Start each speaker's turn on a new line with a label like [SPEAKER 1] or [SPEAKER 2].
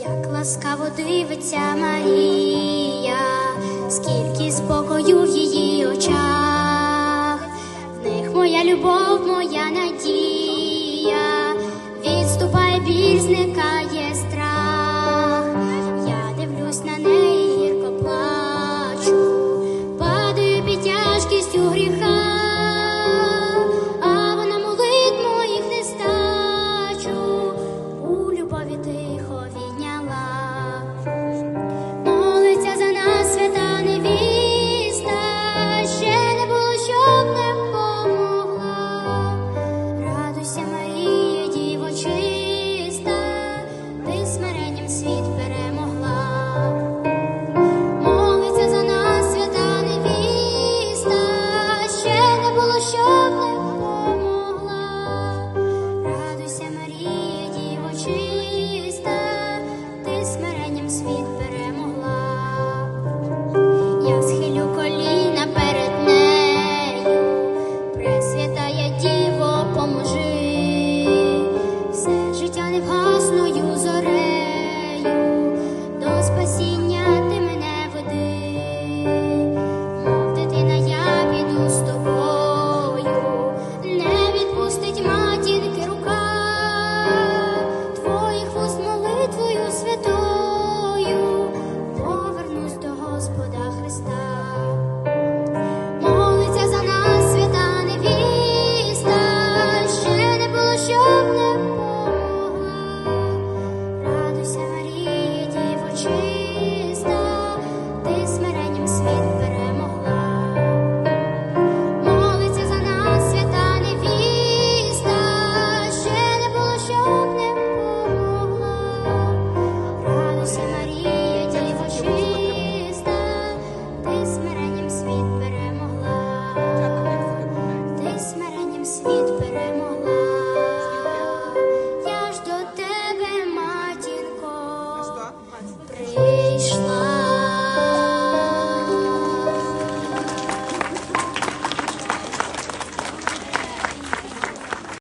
[SPEAKER 1] Як ласкаво дивиться Марія, скільки спокою в її очах, в них моя любов, моя надія, відступає бізника. світ.